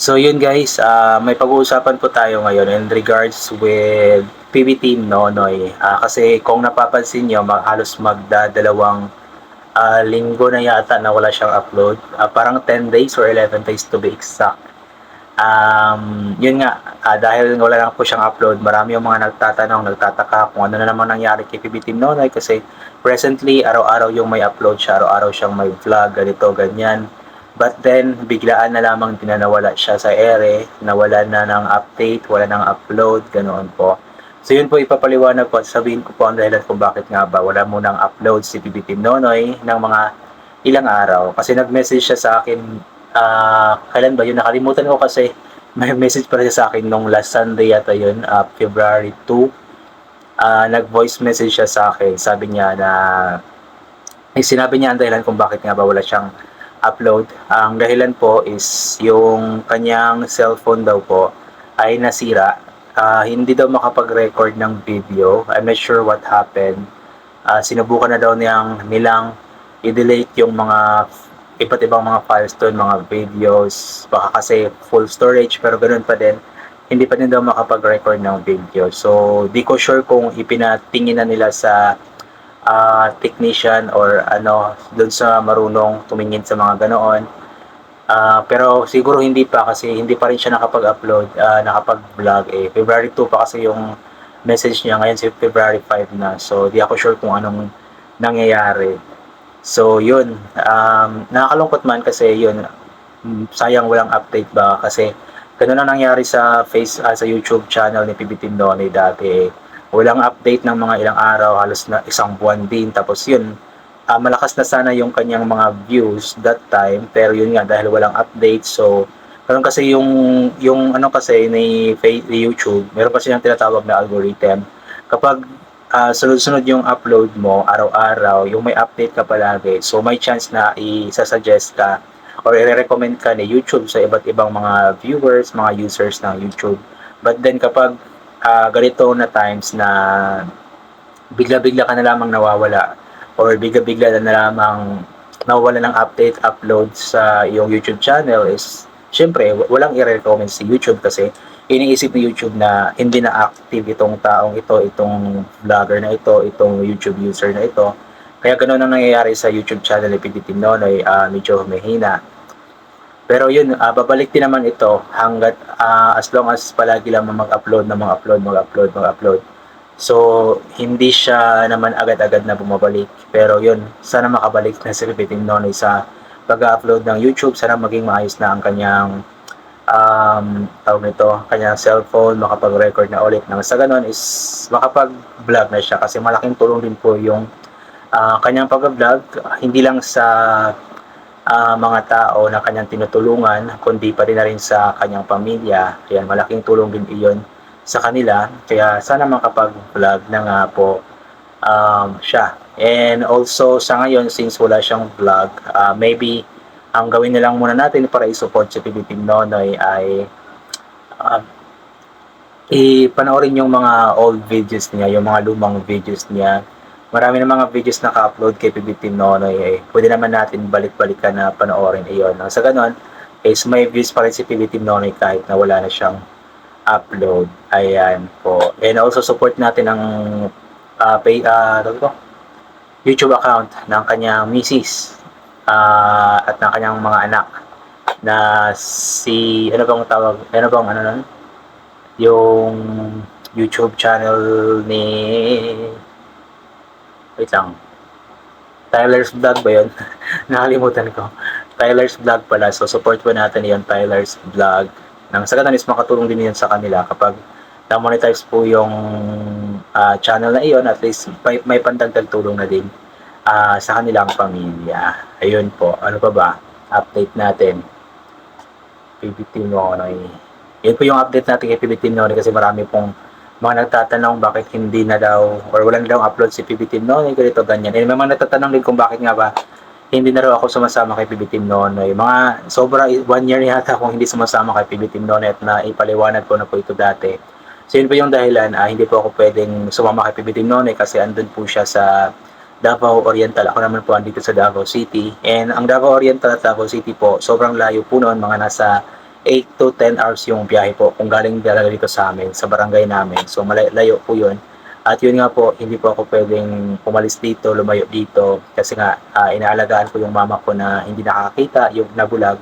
So yun guys, ah, may pag-uusapan po tayo ngayon in regards with PB Team Nonoy. Ah, kasi kung napapansin nyo, mag, halos magdadalawang ah, linggo na yata na wala siyang upload. Ah, parang 10 days or 11 days to be exact. Um, yun nga, ah, dahil wala lang po siyang upload, marami yung mga nagtatanong, nagtataka kung ano na naman nangyari kay PB Team Nonoy kasi presently, araw-araw yung may upload siya, araw-araw siyang may vlog, ganito, ganyan. But then, biglaan na lamang din na nawala siya sa ere, nawala na ng update, wala ng upload, ganoon po. So yun po ipapaliwanag ko at sabihin ko po ang dahilan kung bakit nga ba wala mo ng upload si PB Team Nonoy ng mga ilang araw. Kasi nag-message siya sa akin, ah, kailan ba yun? Nakalimutan ko kasi may message pa siya sa akin nung last Sunday yata yun, uh, February 2. Ah, nag-voice message siya sa akin. Sabi niya na, eh, sinabi niya ang dahilan kung bakit nga ba wala siyang upload. Ang dahilan po is yung kanyang cellphone daw po ay nasira. Ah, hindi daw makapag-record ng video. I'm not sure what happened. Ah, sinubukan na daw niyang nilang i-delete yung mga iba't ibang mga files doon, mga videos, baka kasi full storage pero ganoon pa din. Hindi pa din daw makapag-record ng video. So, di ko sure kung ipinatingin na nila sa uh, technician or ano doon sa marunong tumingin sa mga ganoon. Uh, pero siguro hindi pa kasi hindi pa rin siya nakapag-upload, uh, nakapag-vlog eh. February 2 pa kasi yung message niya ngayon si February 5 na. So di ako sure kung anong nangyayari. So yun, um, nakakalungkot man kasi yun, sayang walang update ba kasi ganun na nangyari sa face uh, sa YouTube channel ni PB Tindone dati eh walang update ng mga ilang araw, halos na isang buwan din. Tapos yun, uh, malakas na sana yung kanyang mga views that time. Pero yun nga, dahil walang update, so karon kasi yung yung ano kasi ni, ni YouTube, meron pa silang tinatawag na algorithm. Kapag uh, sunod-sunod yung upload mo araw-araw, yung may update ka palagi, so may chance na i-suggest ka or i-recommend ka ni YouTube sa iba't ibang mga viewers, mga users ng YouTube. But then kapag uh, ganito na times na bigla-bigla ka na lamang nawawala or bigla-bigla na lamang nawawala ng update, upload sa iyong YouTube channel is syempre walang i-recommend si YouTube kasi iniisip ni YouTube na hindi na active itong taong ito, itong vlogger na ito, itong YouTube user na ito. Kaya ganoon ang nangyayari sa YouTube channel ni PDT Nonoy, uh, medyo humihina. Pero yun, uh, babalik din naman ito hanggat uh, as long as palagi lang mag-upload na mag-upload, mag-upload, mag-upload. So, hindi siya naman agad-agad na bumabalik. Pero yun, sana makabalik na si Pipiting Nonoy sa pag-upload ng YouTube. Sana maging maayos na ang kanyang um, tawag nito, kanyang cellphone, makapag-record na ulit. Nang sa ganun is makapag-vlog na siya kasi malaking tulong din po yung uh, kanyang pag-vlog. Hindi lang sa uh, mga tao na kanyang tinutulungan, kundi pa rin na rin sa kanyang pamilya. Kaya malaking tulong din iyon sa kanila. Kaya sana makapag-vlog na nga po um, siya. And also sa ngayon, since wala siyang vlog, uh, maybe ang gawin na lang muna natin para i-support si Team Nonoy ay uh, ipanoorin yung mga old videos niya, yung mga lumang videos niya marami na mga videos na ka-upload kay PB Team Nonoy eh. Pwede naman natin balik-balikan na panoorin iyon. Nang sa ganon, is may views pa rin si PB Team Nonoy kahit na wala na siyang upload. Ayan po. And also support natin ang uh, pay, uh, ko? YouTube account ng kanyang misis uh, at ng kanyang mga anak na si ano bang tawag ano bang ano nun yung YouTube channel ni Wait lang. Tyler's Vlog ba yun? Nakalimutan ko. Tyler's Vlog pala. So, support po natin yon Tyler's Vlog. Nang sa ganun is makatulong din yan sa kanila kapag na-monetize po yung uh, channel na iyon, at least may, may pandagdag tulong na din uh, sa kanilang pamilya. Ayun po. Ano pa ba? Update natin. PBT Nonoy. Yun po yung update natin kay PBT Nonoy kasi marami pong mga nagtatanong bakit hindi na daw or walang daw upload si PB Team Nonoy, ganito, ganyan. And may mga nagtatanong din kung bakit nga ba hindi na raw ako sumasama kay PB Team Nonoy. Mga sobra one year yata akong hindi sumasama kay PB Team Nonoy at na ipaliwanag ko na po ito dati. So yun po yung dahilan, ah, hindi po ako pwedeng sumama kay PB Team Nonoy kasi andun po siya sa Davao Oriental. Ako naman po andito sa Davao City. And ang Davao Oriental at Davao City po, sobrang layo po noon, mga nasa 8 to 10 hours yung biyahe po kung galing talaga dito sa amin, sa barangay namin. So malayo po yun. At yun nga po, hindi po ako pwedeng pumalis dito, lumayo dito kasi nga ah, inaalagaan ko yung mama ko na hindi nakakita, yung nabulag.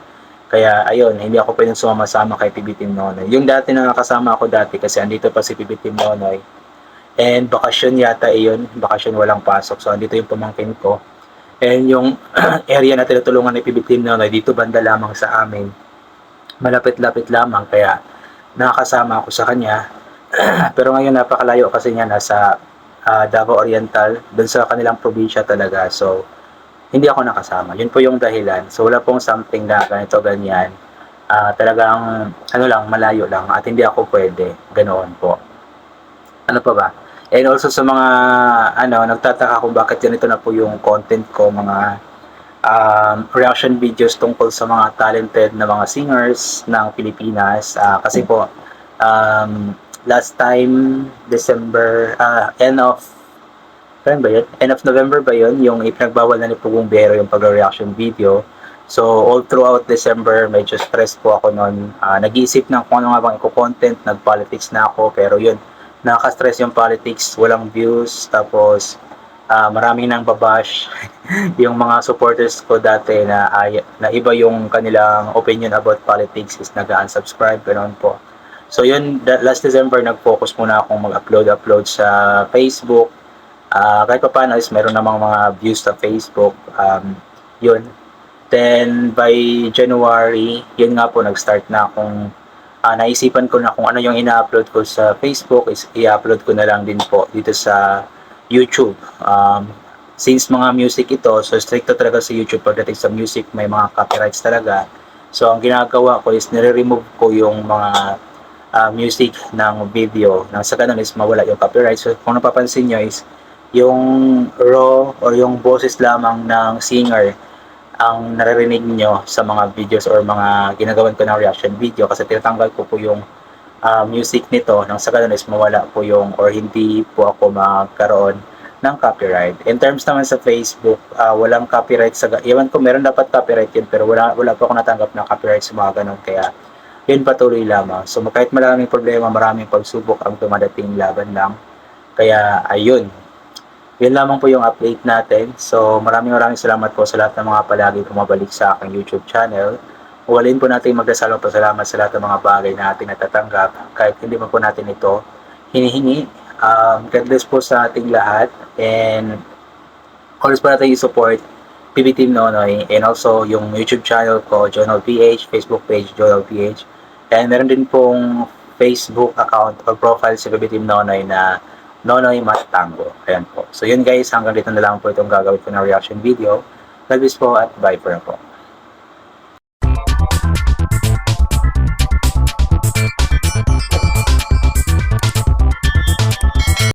Kaya ayun, hindi ako pwedeng sumama-sama kay Team Nonoy. Yung dati na nakasama ako dati kasi andito pa si Team Nonoy. And bakasyon yata iyon, bakasyon walang pasok. So andito yung pamangkin ko. And yung area na tinutulungan ni Team Nonoy dito banda lamang sa amin. Malapit-lapit lamang kaya nakakasama ako sa kanya. Pero ngayon napakalayo kasi niya nasa ah, Davao Oriental, doon sa kanilang probinsya talaga. So hindi ako nakasama. Yun po yung dahilan. So wala pong something na ganito ganyan. Ah, talagang ano lang malayo lang at hindi ako pwede. Ganoon po. Ano pa ba? And also sa mga ano nagtataka kung bakit ganito na po yung content ko mga um, reaction videos tungkol sa mga talented na mga singers ng Pilipinas Ah, kasi po um, last time December ah, end of ba yun? End of November ba yun? Yung ipinagbawal na ni Pugong Bero yung pag-reaction video. So, all throughout December, medyo stress po ako noon. Ah, nag-iisip ng kung ano nga bang i-content, nag-politics na ako, pero yun, nakaka-stress yung politics, walang views, tapos ah, maraming nang babash. yung mga supporters ko dati na, ay, na iba yung kanilang opinion about politics is nag-unsubscribe, ganoon po. So yun, that last December, nag-focus muna akong mag-upload-upload sa Facebook, Ah, kahit pa paano is meron namang mga views sa Facebook. Um, yun. Then, by January, yun nga po, nag-start na akong ah, naisipan ko na kung ano yung ina-upload ko sa Facebook is i-upload ko na lang din po dito sa YouTube. Um, since mga music ito, so stricto talaga sa YouTube pagdating sa music, may mga copyrights talaga. So, ang ginagawa ko is nire-remove ko yung mga ah, music ng video. Nang sa ganun is mawala yung copyright. So, kung napapansin nyo is yung raw or yung boses lamang ng singer ang naririnig nyo sa mga videos or mga ginagawan ko ng reaction video kasi tinatanggal ko po yung ah, music nito nang sa ganun is mawala po yung or hindi po ako magkaroon ng copyright. In terms naman sa Facebook, ah, walang copyright sa iwan ko meron dapat copyright yun pero wala wala po ako natanggap ng copyright sa mga ganun kaya yun patuloy lamang. So kahit maraming problema, maraming pagsubok ang dumadating laban lang. Kaya ayun, yun lamang po yung update natin. So, maraming maraming salamat po sa lahat ng mga palagi bumabalik sa aking YouTube channel. Uwalin po natin magdasal po salamat sa lahat ng mga bagay na ating natatanggap. Kahit hindi man po natin ito hinihingi. Um, God bless po sa ating lahat. And, always po natin i-support PB Team Nonoy and also yung YouTube channel ko, Jonal PH, Facebook page, Jonal PH. And meron din pong Facebook account or profile sa PB Team Nonoy na Nonoy Matango. Ayan po. So yun guys, hanggang dito na lang po itong gagawin ko na reaction video. God bless po at bye for now po.